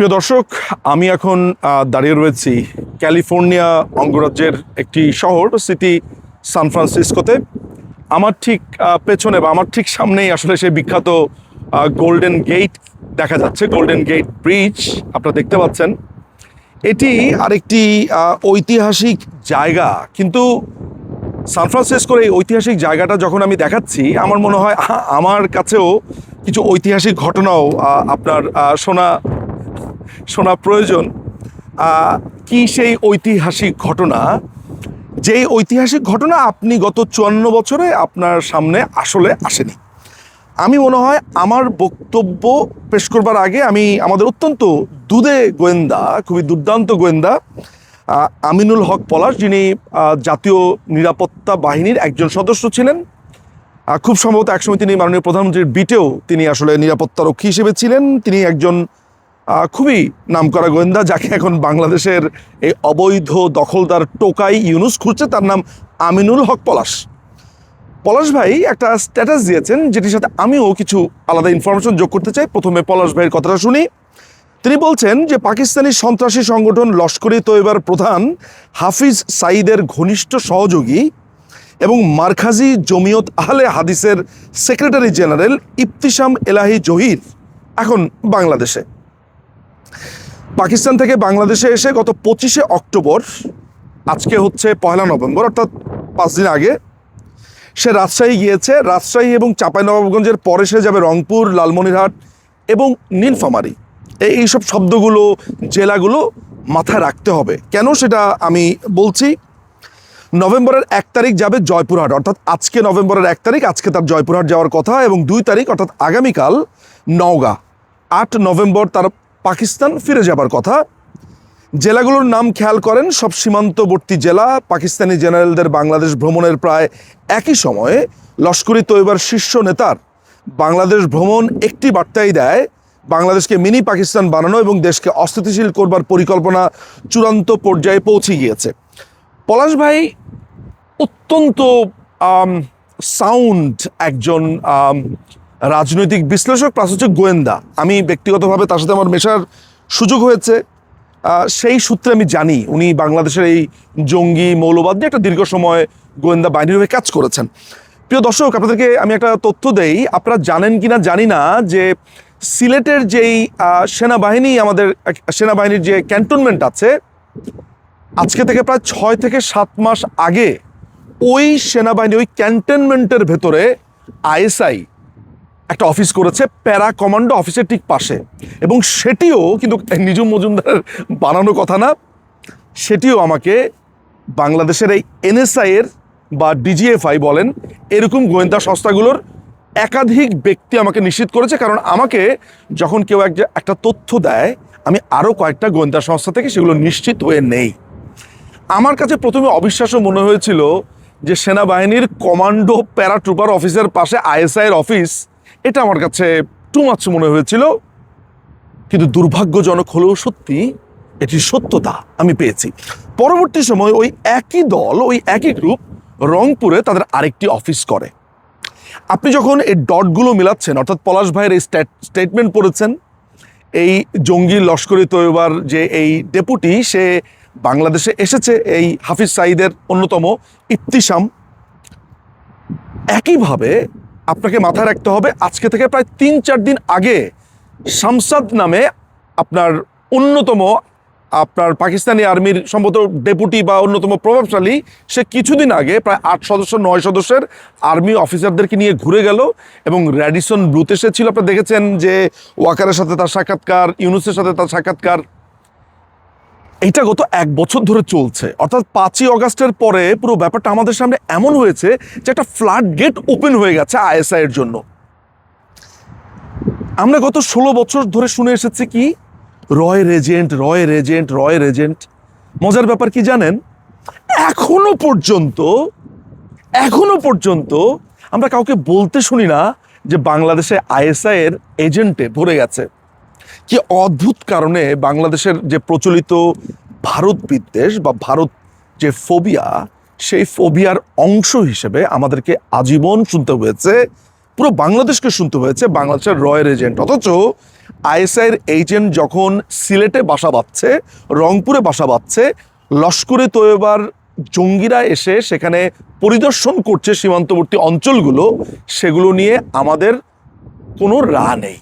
প্রিয় দর্শক, আমি এখন দাঁড়িয়ে রয়েছি ক্যালিফোর্নিয়া অঙ্গরাজ্যের একটি শহর, সিটি সান ফ্রান্সিসকোতে। আমার ঠিক পেছনে বা আমার ঠিক সামনেই আসলে সেই বিখ্যাত গোল্ডেন গেট দেখা যাচ্ছে গোল্ডেন গেট ব্রিজ আপনারা দেখতে পাচ্ছেন। এটি আরেকটি ঐতিহাসিক জায়গা, কিন্তু সান ফ্রান্সিসকোর এই ঐতিহাসিক জায়গাটা যখন আমি দেখাচ্ছি, আমার মনে হয় আমার কাছেও কিছু ঐতিহাসিক ঘটনাও আপনার শোনা শোনা প্রয়োজন। কি সেই ঐতিহাসিক ঘটনা? যেই ঐতিহাসিক ঘটনা আপনি গত চুয়ান্ন বছরে আপনার সামনে আসলে আসেনি। আমি মনে হয় আমার বক্তব্য পেশ করবার আগে আমি আমাদের অত্যন্ত দুধে গোয়েন্দা, খুবই দুর্দান্ত গোয়েন্দা আমিনুল হক পলাশ, যিনি জাতীয় নিরাপত্তা বাহিনীর একজন সদস্য ছিলেন। খুব সম্ভবত একসময় তিনি মাননীয় প্রধানমন্ত্রীর বিটেও তিনি আসলে নিরাপত্তারক্ষী হিসেবে ছিলেন। তিনি একজন খুবই নামকরা গোয়েন্দা যাকে এখন বাংলাদেশের এই অবৈধ দখলদার টোকাই ইউনুস খুঁজছে, তার নাম আমিনুল হক পলাশ। পলাশ ভাই একটা স্ট্যাটাস দিয়েছেন, যেটির সাথে আমিও কিছু আলাদা ইনফরমেশন যোগ করতে চাই। প্রথমে পলাশ ভাইয়ের কথাটা শুনি। তিনি বলছেন যে, পাকিস্তানি সন্ত্রাসী সংগঠন লস্করি তৈবার প্রধান হাফিজ সাঈদের ঘনিষ্ঠ সহযোগী এবং মারখাজি জমিয়ত আহলে হাদিসের সেক্রেটারি জেনারেল ইফতিসাম এলাহি জহির, এখন বাংলাদেশে। পাকিস্তান থেকে বাংলাদেশে এসে গত পঁচিশে অক্টোবর, আজকে হচ্ছে পয়লা নভেম্বর, অর্থাৎ পাঁচ দিন আগে, সে রাজশাহী গিয়েছে। রাজশাহী এবং চাঁপাইনবাবগঞ্জের পরে সে যাবে রংপুর, লালমনিরহাট এবং নীলফামারী। এই এইসব শব্দগুলো, জেলাগুলো মাথায় রাখতে হবে। কেন সেটা আমি বলছি? নভেম্বরের এক তারিখ যাবে জয়পুরহাট, অর্থাৎ আজকে নভেম্বরের এক তারিখ, আজকে তার জয়পুরহাট যাওয়ার কথা এবং দুই তারিখ, অর্থাৎ আগামীকাল নওগাঁ। আট নভেম্বর তার পাকিস্তান ফিরে যাবার কথা। জেলাগুলোর নাম খেয়াল করেন, সব সীমান্তবর্তী জেলা, পাকিস্তানি জেনারেলদের বাংলাদেশ ভ্রমণের প্রায় একই সময়ে লস্করি তৈবার শীর্ষ নেতার বাংলাদেশ ভ্রমণ একটি বার্তাই দেয়, বাংলাদেশকে মিনি পাকিস্তান বানানো এবং দেশকে অস্থিতিশীল করবার পরিকল্পনা চূড়ান্ত পর্যায়ে পৌঁছে গিয়েছে। পলাশ ভাই, অত্যন্ত সাউন্ড একজন রাজনৈতিক বিশ্লেষক প্লাস হচ্ছে গোয়েন্দা। আমি ব্যক্তিগতভাবে তার সাথে আমার মেশার সুযোগ হয়েছে। সেই সূত্রে আমি জানি উনি বাংলাদেশের এই জঙ্গি, মৌলবাদ নিয়ে একটা দীর্ঘ সময় গোয়েন্দা বাহিনীর হয়ে কাজ করেছেন। প্রিয় দর্শক, আপনাদেরকে আমি একটা তথ্য দেই। আপনারা জানেন কি না জানি না যে সিলেটের যেই সেনাবাহিনী, আমাদের সেনাবাহিনীর যে ক্যান্টনমেন্ট আছে, আজকে থেকে প্রায় ছয় থেকে সাত মাস আগে ওই সেনাবাহিনী, ওই ক্যান্টনমেন্টের ভেতরে আইএসআই একটা অফিস করেছে প্যারা কমান্ডো অফিসের ঠিক পাশে। এবং সেটিও কিন্তু নিজুম মজুমদারের বানানো কথা না, সেটিও আমাকে বাংলাদেশের এই এনএসআই এর বা ডিজিএফআই বলেন, এরকম গোয়েন্দা সংস্থাগুলোর একাধিক ব্যক্তি আমাকে নিশ্চিত করেছে, কারণ আমাকে যখন কেউ এক একটা তথ্য দেয়, আমি আরও কয়েকটা গোয়েন্দা সংস্থা থেকে সেগুলো নিশ্চিত হয়ে নেই। আমার কাছে প্রথমে অবিশ্বাস্য মনে হয়েছিল যে সেনাবাহিনীর কমান্ডো প্যারাট্রুপার অফিসের পাশে আইএসআই এর অফিস এটা আমার কাছে টু মাছ মনে হয়েছিল, কিন্তু দুর্ভাগ্যজনক হলেও সত্যি এটি সত্যতা আমি পেয়েছি। পরবর্তী সময় ওই একই দল, ওই একই গ্রুপ রংপুরে তাদের আরেকটি অফিস করে। আপনি যখন এই ডটগুলো মিলাচ্ছেন, অর্থাৎ পলাশ ভাইয়ের এই স্টেটমেন্ট পড়েছেন, এই জঙ্গি লস্করি তৈবার যে এই ডেপুটি সে বাংলাদেশে এসেছে, এই হাফিজ সাইদের অন্যতম ইফতিসাম। একইভাবে আপনাকে মাথায় রাখতে হবে, আজকে থেকে প্রায় তিন চার দিন আগে শামসাদ নামে আপনার অন্যতম আপনার পাকিস্তানি আর্মির সম্ভবত ডেপুটি বা অন্যতম প্রভাবশালী, সে কিছুদিন আগে প্রায় আট সদস্য, নয় সদস্যের আর্মি অফিসারদেরকে নিয়ে ঘুরে গেল এবং র্যাডিসন ব্লুতে সে ছিল আপনারা দেখেছেন যে ওয়াকারের সাথে তার সাক্ষাৎকার, ইউনুসের সাথে তার সাক্ষাৎকার এটা গত এক বছর ধরে চলছে। অর্থাৎ পাঁচই অগাস্টের পরে পুরো ব্যাপারটা আমাদের সামনে এমন হয়েছে যে একটা ফ্লাড গেট ওপেন হয়ে গেছে আইএসআই এর জন্য। আমরা গত ষোলো বছর ধরে শুনে এসেছি কি? রয় রেজেন্ট রয় রেজেন্ট রয় রেজেন্ট মজার ব্যাপার কি জানেন? এখনও পর্যন্ত এখনও পর্যন্ত আমরা কাউকে বলতে শুনি না যে বাংলাদেশে আইএসআই এর এজেন্টে ভরে গেছে। কি অদ্ভুত কারণে বাংলাদেশের যে প্রচলিত ভারত বিদ্বেষ বা ভারত যে ফোবিয়া, সেই ফোবিয়ার অংশ হিসেবে আমাদেরকে আজীবন শুনতে হয়েছে, পুরো বাংলাদেশকে শুনতে হয়েছে বাংলাদেশের রয়্যাল এজেন্ট। অথচ আইএসআইয়ের এজেন্ট যখন সিলেটে বাসা বাঁধছে, রংপুরে বাসা বাঁধছে, লস্করে তৈবার জঙ্গিরা এসে সেখানে পরিদর্শন করছে সীমান্তবর্তী অঞ্চলগুলো, সেগুলো নিয়ে আমাদের কোনো রা নেই।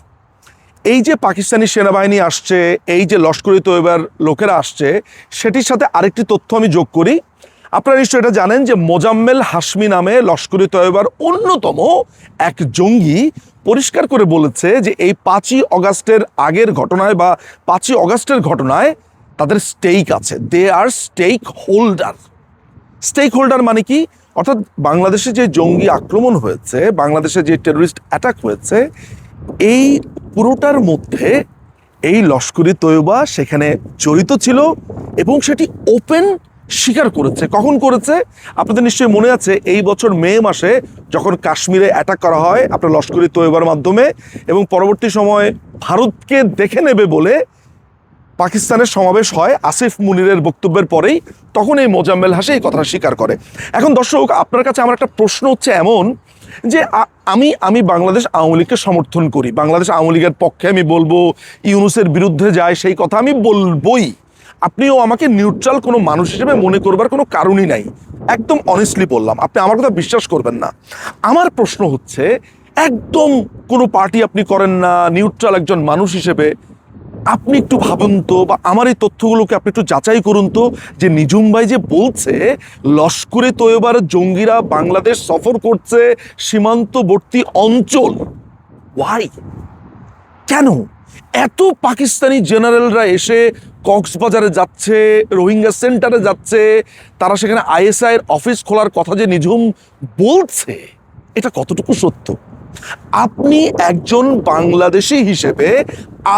এই যে পাকিস্তানি সেনাবাহিনী আসছে, এই যে লস্করি তৈবার লোকেরা আসছে, সেটির সাথে আরেকটি তথ্য আমি যোগ করি। আপনারা নিশ্চয়ই এটা জানেন যে মোজাম্মেল হাসমি নামে লস্করি তৈবার অন্যতম এক জঙ্গি পরিষ্কার করে বলেছে যে এই পাঁচই অগাস্টের আগের ঘটনায় বা পাঁচই অগাস্টের ঘটনায় তাদের স্টেক আছে। They are stakeholder stakeholder মানে কি? অর্থাৎ বাংলাদেশে যে জঙ্গি আক্রমণ হয়েছে, বাংলাদেশে যে টেররিস্ট অ্যাটাক হয়েছে এই পুরোটার মধ্যে এই লস্করি তৈবা সেখানে জড়িত ছিল এবং সেটি ওপেন স্বীকার করেছে। কখন করেছে? আপনাদের নিশ্চয়ই মনে আছে, এই বছর মে মাসে যখন কাশ্মীরে অ্যাটাক করা হয় আপনার লস্করি তৈবার মাধ্যমে এবং পরবর্তী সময় ভারতকে দেখে নেবে বলে পাকিস্তানের সমাবেশ হয় আসিফ মুনিরের বক্তব্যের পরেই, তখন এই মোজাম্মেল হাসে এই কথাটা স্বীকার করে। এখন দর্শক, আপনার কাছে আমার একটা প্রশ্ন হচ্ছে এমন যে আমি আমি বাংলাদেশ আওয়ামী লীগকে সমর্থন করি। বাংলাদেশ আওয়ামী লীগের পক্ষে আমি বলব, ইউনুসের বিরুদ্ধে যায় সেই কথা আমি বলবই। আপনিও আমাকে নিউট্রাল কোনো মানুষ হিসেবে মনে করবার কোনো কারণই নাই। একদম অনেস্টলি বললাম, আপনি আমার কথা বিশ্বাস করবেন না। আমার প্রশ্ন হচ্ছে, একদম কোনো পার্টি আপনি করেন না নিউট্রাল একজন মানুষ হিসেবে আপনি একটু ভাবুন তো, বা আমার এই তথ্যগুলোকে আপনি একটু যাচাই করুন তো, যে নিজুম ভাই যে বলছে, লস্করে তৈবার জঙ্গিরা বাংলাদেশ সফর করছে সীমান্তবর্তী অঞ্চল। ওয়াই কেন? এত পাকিস্তানি জেনারেলরা এসে কক্সবাজারে যাচ্ছে, রোহিঙ্গা সেন্টারে যাচ্ছে, তারা সেখানে আইএসআই এর অফিস খোলার কথা যে নিঝুম বলছে, এটা কতটুকু সত্য? আপনি একজন বাংলাদেশি হিসেবে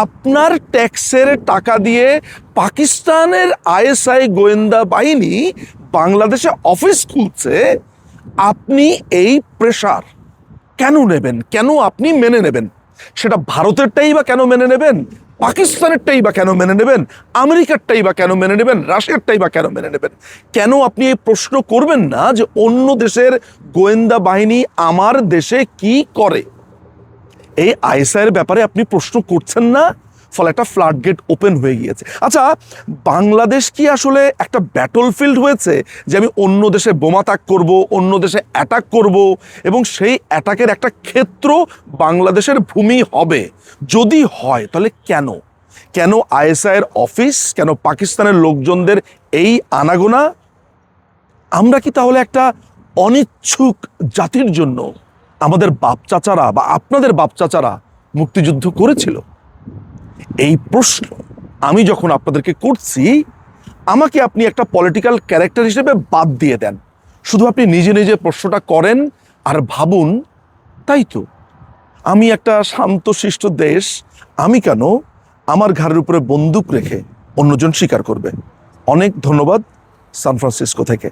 আপনার ট্যাক্সের টাকা দিয়ে পাকিস্তানের আইএসআই গোয়েন্দা বাহিনী বাংলাদেশে অফিস খুলছে, আপনি এই প্রেশার কেন নেবেন? কেন আপনি মেনে নেবেন? সেটা ভারতেরটাই বা কেন মেনে নেবেন? পাকিস্তানেরটাই বা কেন মেনে নেবেন? আমেরিকারটাই বা কেন মেনে নেবেন? রাশিয়ারটাই বা কেন মেনে নেবেন? কেন আপনি এই প্রশ্ন করবেন না যে অন্য দেশের গোয়েন্দা বাহিনী আমার দেশে কি করে? এই আইসাইয়ের ব্যাপারে আপনি প্রশ্ন করছেন না? ফলে একটা ফ্লাড গেট ওপেন হয়ে গিয়েছে। আচ্ছা বাংলাদেশ কি আসলে একটা ব্যাটল ফিল্ড হয়েছে যে আমি অন্য দেশে বোমা তাক করব, অন্য দেশে অ্যাটাক করব এবং সেই অ্যাটাকের একটা ক্ষেত্র বাংলাদেশের ভূমি হবে? যদি হয়, তাহলে কেন? কেন আইএসআইয়ের অফিস কেন পাকিস্তানের লোকজনদের এই আনাগোনা? আমরা কি তাহলে একটা অনিচ্ছুক জাতির জন্য আমাদের বাপ চাচারা বা আপনাদের বাপ চাচারা মুক্তিযুদ্ধ করেছিল? এই প্রশ্ন আমি যখন আপনাদেরকে করছি, আমাকে আপনি একটা পলিটিক্যাল ক্যারেক্টার হিসেবে বাদ দিয়ে দেন। শুধু আপনি নিজে নিজে প্রশ্নটা করেন আর ভাবুন, তাই তো? আমি একটা শান্তশিষ্ট দেশ, আমি কেন আমার ঘাড়ের উপরে বন্দুক রেখে অন্যজন স্বীকার করবে? অনেক ধন্যবাদ সান ফ্রান্সিসকো থেকে।